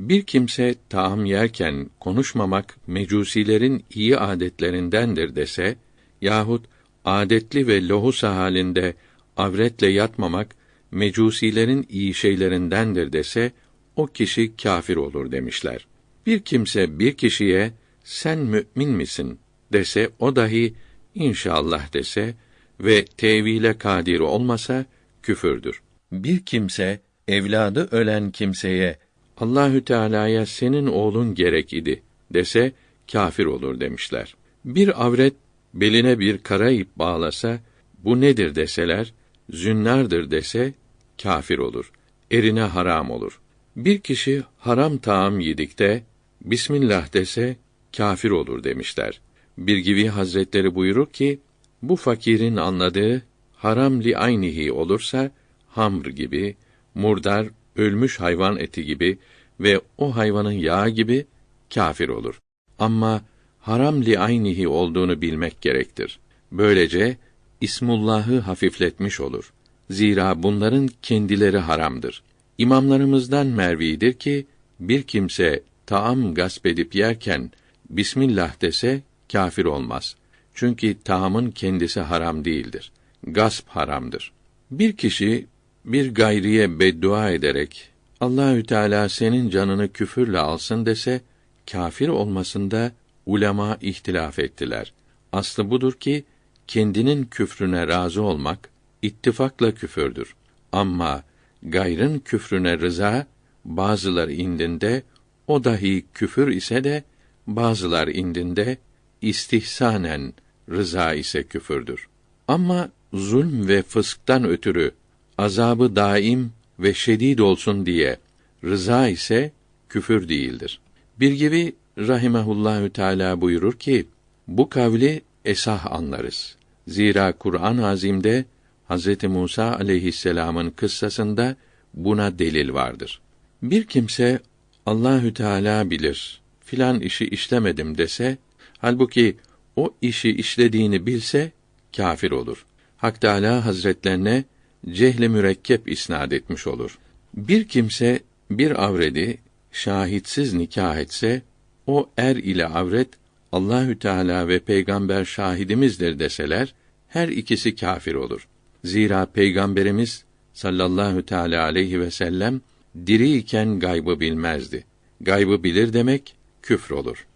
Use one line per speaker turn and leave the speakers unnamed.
Bir kimse taam yerken konuşmamak mecusilerin iyi adetlerindendir dese yahut adetli ve lohusa halinde avretle yatmamak mecusilerin iyi şeylerindendir dese o kişi kâfir olur demişler. Bir kimse bir kişiye sen mümin misin dese o dahi inşallah dese ve tevile kadir olmasa küfürdür. Bir kimse evladı ölen kimseye Allahü Teala'ya senin oğlun gerek idi dese kâfir olur demişler. Bir avret beline bir kara ip bağlasa bu nedir deseler zünnardır dese kâfir olur. Erine haram olur. Bir kişi haram taam yedikte Bismillah dese kâfir olur demişler. Bir gibi Hazretleri buyurur ki bu fakirin anladığı haram li aynihi olursa hamr gibi, murdar, ölmüş hayvan eti gibi ve o hayvanın yağı gibi kâfir olur. Ama haram li aynihi olduğunu bilmek gerektir. Böylece İsmullah'ı hafifletmiş olur. Zira bunların kendileri haramdır. İmamlarımızdan mervidir ki bir kimse taam gasp edip yerken Bismillah dese kâfir olmaz. Çünkü taamın kendisi haram değildir. Gasp haramdır. Bir kişi bir gayriye beddua ederek Allahü Teala senin canını küfürle alsın dese kâfir olmasında ulema ihtilaf ettiler. Aslı budur ki kendinin küfrüne razı olmak ittifakla küfürdür. Ama gayrın küfrüne rıza bazılar indinde o dahi küfür ise de bazılar indinde istihsanen rıza ise küfürdür. Ama zulm ve fısktan ötürü azabı daim ve şedid olsun diye rıza ise küfür değildir. Bir gibi rahimehullahü teala buyurur ki bu kavli esah anlarız. Zira Kur'an-ı Azim'de Hz. Musa aleyhisselam'ın kıssasında buna delil vardır. Bir kimse Allahü Teala bilir filan işi işlemedim dese halbuki o işi işlediğini bilse kâfir olur. Hak Teâlâ Hazretlerine cehle mürekkep isnad etmiş olur. Bir kimse bir avredi şahitsiz nikah etse o er ile avret Allahü Teala ve peygamber şahidimizdir deseler her ikisi kâfir olur. Zira peygamberimiz sallallahu teala aleyhi ve sellem diri iken gaybı bilmezdi. Gaybı bilir demek küfür olur.